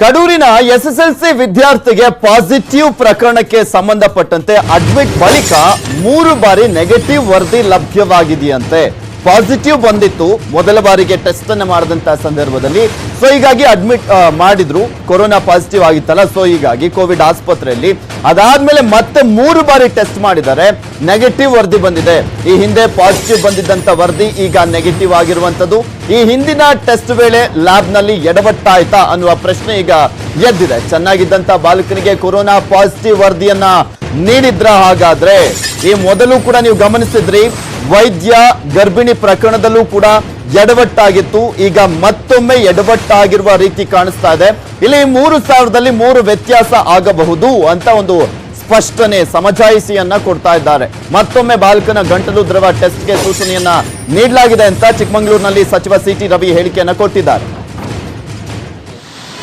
ಕಡೂರಿನ SSLC ವಿದ್ಯಾರ್ಥಿಗೆ positive ಪ್ರಕರಣಕ್ಕೆ ಸಂಬಂಧಪಟ್ಟಂತೆ ಅಡ್ಮಿಟ್ ಬಳಿಕ ಮೂರು ಬಾರಿ ನೆಗೆಟಿವ್ ವರದಿ ಲಭ್ಯವಾಗಿದೆಯಂತೆ. ಪಾಸಿಟಿವ್ ಬಂದಿತ್ತು. ಮೊದಲ ಬಾರಿಗೆ ಟೆಸ್ಟ್ ಅನ್ನು ಮಾಡಿದಂತಹ ಸಂದರ್ಭದಲ್ಲಿ. ಸೊ ಹೀಗಾಗಿ ಅಡ್ಮಿಟ್ ಮಾಡಿದ್ರು. ಕೊರೋನಾ ಪಾಸಿಟಿವ್ ಆಗಿತ್ತಲ್ಲ ಸೊ ಹೀಗಾಗಿ ಕೋವಿಡ್ ಆಸ್ಪತ್ರೆಯಲ್ಲಿ. ಅದಾದ್ಮೇಲೆ ಮತ್ತೆ ಮೂರು ಬಾರಿ ಟೆಸ್ಟ್ ಮಾಡಿದ್ದಾರೆ. ನೆಗೆಟಿವ್ ವರದಿ ಬಂದಿದೆ. ಈ ಹಿಂದೆ ಪಾಸಿಟಿವ್ ಬಂದಿದ್ದಂತ ವರದಿ ಈಗ ನೆಗೆಟಿವ್ ಆಗಿರುವಂತದ್ದು ಈ ಹಿಂದಿನ ಟೆಸ್ಟ್ ವೇಳೆ ಲ್ಯಾಬ್ನಲ್ಲಿ ಎಡವಟ್ಟಾಯ್ತಾ ಅನ್ನುವ ಪ್ರಶ್ನೆ ಈಗ ಎದ್ದಿದೆ. ಚೆನ್ನಾಗಿದ್ದಂತ ಬಾಲಕನಿಗೆ ಕೊರೋನಾ ಪಾಸಿಟಿವ್ ವರದಿಯನ್ನ ನೀಡಿದ್ರ ಹಾಗಾದ್ರೆ? ಈ ಮೊದಲು ಕೂಡ ನೀವು ಗಮನಿಸಿದ್ರಿ. ವೈದ್ಯ ಗರ್ಭಿಣಿ ಪ್ರಕರಣದಲ್ಲೂ ಕೂಡ ಎಡವಟ್ಟಾಗಿತ್ತು. ಈಗ ಮತ್ತೊಮ್ಮೆ ಎಡವಟ್ಟಾಗಿರುವ ರೀತಿ ಕಾಣಿಸ್ತಾ ಇದೆ. ಇಲ್ಲಿ ಮೂರು ಸಾವಿರದಲ್ಲಿ ಮೂರು ವ್ಯತ್ಯಾಸ ಆಗಬಹುದು ಅಂತ ಒಂದು ಸ್ಪಷ್ಟನೆ ಸಮಜಾಯಿಸಿಯನ್ನ ಕೊಡ್ತಾ ಇದ್ದಾರೆ. ಮತ್ತೊಮ್ಮೆ ಬಾಲಕನ ಗಂಟಲು ದ್ರವ ಟೆಸ್ಟ್ಗೆ ಸೂಚನೆಯನ್ನ ನೀಡಲಾಗಿದೆ ಅಂತ ಚಿಕ್ಕಮಗಳೂರಿನಲ್ಲಿ ಸಚಿವ ಸಿ ಟಿ ರವಿ ಹೇಳಿಕೆಯನ್ನು ಕೊಟ್ಟಿದ್ದಾರೆ.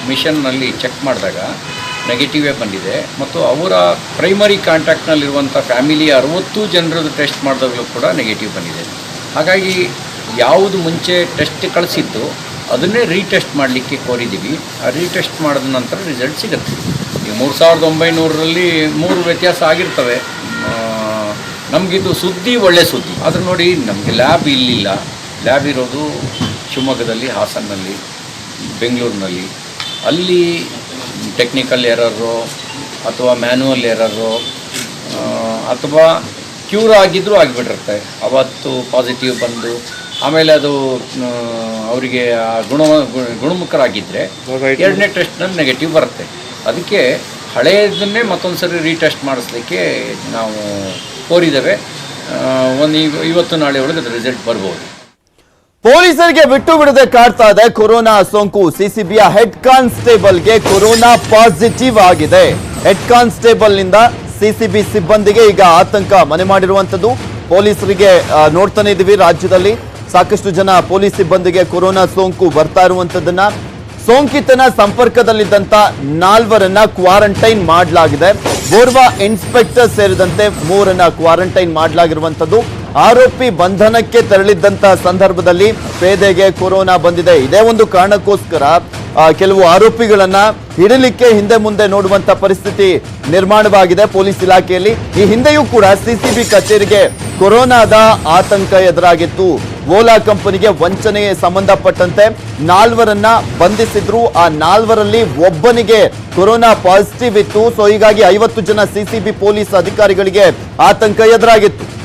ಮಿಷನ್ನಲ್ಲಿ ಚೆಕ್ ಮಾಡಿದಾಗ ನೆಗೆಟಿವೇ ಬಂದಿದೆ. ಮತ್ತು ಅವರ ಪ್ರೈಮರಿ ಕಾಂಟ್ಯಾಕ್ಟ್ನಲ್ಲಿರುವಂಥ ಫ್ಯಾಮಿಲಿ ಅರವತ್ತು ಜನರದ್ದು ಟೆಸ್ಟ್ ಮಾಡಿದಾಗಲೂ ಕೂಡ ನೆಗೆಟಿವ್ ಬಂದಿದೆ. ಹಾಗಾಗಿ ಯಾವುದು ಮುಂಚೆ ಟೆಸ್ಟ್ ಕಳಿಸಿತ್ತು ಅದನ್ನೇ ರೀಟೆಸ್ಟ್ ಮಾಡಲಿಕ್ಕೆ ಕೋರಿದ್ದೀವಿ. ಆ ರೀಟೆಸ್ಟ್ ಮಾಡಿದ ನಂತರ ರಿಸಲ್ಟ್ ಸಿಗುತ್ತೆ. ಈ ಮೂರು ಸಾವಿರದ ಒಂಬೈನೂರರಲ್ಲಿ ಮೂರು ವ್ಯತ್ಯಾಸ ಆಗಿರ್ತವೆ. ನಮಗಿದು ಸುದ್ದಿ ಒಳ್ಳೆ ಸುದ್ದಿ. ಆದರೆ ನೋಡಿ, ನಮಗೆ ಲ್ಯಾಬ್ ಇಲ್ಲಿಲ್ಲ. ಲ್ಯಾಬ್ ಇರೋದು ಶಿವಮೊಗ್ಗದಲ್ಲಿ, ಹಾಸನ್ನಲ್ಲಿ, ಬೆಂಗಳೂರಿನಲ್ಲಿ. ಅಲ್ಲಿ ಟೆಕ್ನಿಕಲ್ ಎರರು ಅಥವಾ ಮ್ಯಾನುವಲ್ ಎರರು ಅಥವಾ ಕ್ಯೂರ್ ಆಗಿದ್ದರೂ ಆಗಿಬಿಟ್ಟಿರುತ್ತೆ. ಅವತ್ತು ಪಾಸಿಟಿವ್ ಬಂದು ಆಮೇಲೆ ಅದು ಅವರಿಗೆ ಆ ಗುಣ ಗುಣ- ಗುಣಮುಖರಾಗಿದ್ದರೆ ಎರಡನೇ ಟೆಸ್ಟ್ನಲ್ಲಿ ನೆಗೆಟಿವ್ ಬರುತ್ತೆ. ಅದಕ್ಕೆ ಹಳೆಯದನ್ನೇ ಮತ್ತೊಂದು ಸರಿ ರೀಟೆಸ್ಟ್ ಮಾಡಿಸ್ಲಿಕ್ಕೆ ನಾವು ಕೋರಿದ್ದೇವೆ ಒಂದು ಇವ- ಇವತ್ತು ನಾಳೆ ಒಳಗೆ ಅದು ರಿಸಲ್ಟ್ ಬರ್ಬೋದು. ಪೊಲೀಸರಿಗೆ ಬಿಟ್ಟು ಬಿಡದೆ ಕಾಡ್ತಾ ಇದೆ ಕೊರೋನಾ ಸೋಂಕು. ಸಿಸಿಬಿಯ ಹೆಡ್ ಕಾನ್ಸ್ಟೇಬಲ್ಗೆ ಕೊರೋನಾ ಪಾಸಿಟಿವ್ ಆಗಿದೆ. ಹೆಡ್ ಕಾನ್ಸ್ಟೇಬಲ್ನಿಂದ ಸಿಸಿಬಿ ಸಿಬ್ಬಂದಿಗೆ ಈಗ ಆತಂಕ ಮನೆ ಮಾಡಿರುವಂತದ್ದು ಪೊಲೀಸರಿಗೆ ನೋಡ್ತಾನೆ ಇದೀವಿ ರಾಜ್ಯದಲ್ಲಿ. ಸಾಕಷ್ಟು ಜನ ಪೊಲೀಸ್ ಸಿಬ್ಬಂದಿಗೆ ಕೊರೋನಾ ಸೋಂಕು ಬರ್ತಾ ಇರುವಂತದ್ದನ್ನ ಸೋಂಕಿತನ ಸಂಪರ್ಕದಲ್ಲಿದ್ದಂತ ನಾಲ್ವರನ್ನ ಕ್ವಾರಂಟೈನ್ ಮಾಡಲಾಗಿದೆ. ಓರ್ವ ಇನ್ಸ್ಪೆಕ್ಟರ್ ಸೇರಿದಂತೆ ಮೂರನ್ನ ಕ್ವಾರಂಟೈನ್ ಮಾಡಲಾಗಿರುವಂತದ್ದು ಆರೋಪಿ ಬಂಧನಕ್ಕೆ ತೆರಳಿದ್ದಂತಹ ಸಂದರ್ಭದಲ್ಲಿ ಪೇದೆಗೆ ಕೊರೋನಾ ಬಂದಿದೆ. ಇದೇ ಒಂದು ಕಾರಣಕ್ಕೋಸ್ಕರ ಕೆಲವು ಆರೋಪಿಗಳನ್ನ ಹಿಡಲಿಕ್ಕೆ ಹಿಂದೆ ಮುಂದೆ ನೋಡುವಂತ ಪರಿಸ್ಥಿತಿ ನಿರ್ಮಾಣವಾಗಿದೆ ಪೊಲೀಸ್ ಇಲಾಖೆಯಲ್ಲಿ. ಈ ಹಿಂದೆಯೂ ಕೂಡ ಸಿಸಿಬಿ ಕಚೇರಿಗೆ ಕೊರೋನಾದ ಆತಂಕ ಎದುರಾಗಿತ್ತು. ಓಲಾ ಕಂಪನಿಗೆ ವಂಚನೆಗೆ ಸಂಬಂಧಪಟ್ಟಂತೆ ನಾಲ್ವರನ್ನ ಬಂಧಿಸಿದ್ರು. ಆ ನಾಲ್ವರಲ್ಲಿ ಒಬ್ಬನಿಗೆ ಕೊರೋನಾ ಪಾಸಿಟಿವ್ ಇತ್ತು. ಸೊ, ಹೀಗಾಗಿ ಐವತ್ತು ಜನ ಸಿಸಿಬಿ ಪೊಲೀಸ್ ಅಧಿಕಾರಿಗಳಿಗೆ ಆತಂಕ ಎದುರಾಗಿತ್ತು.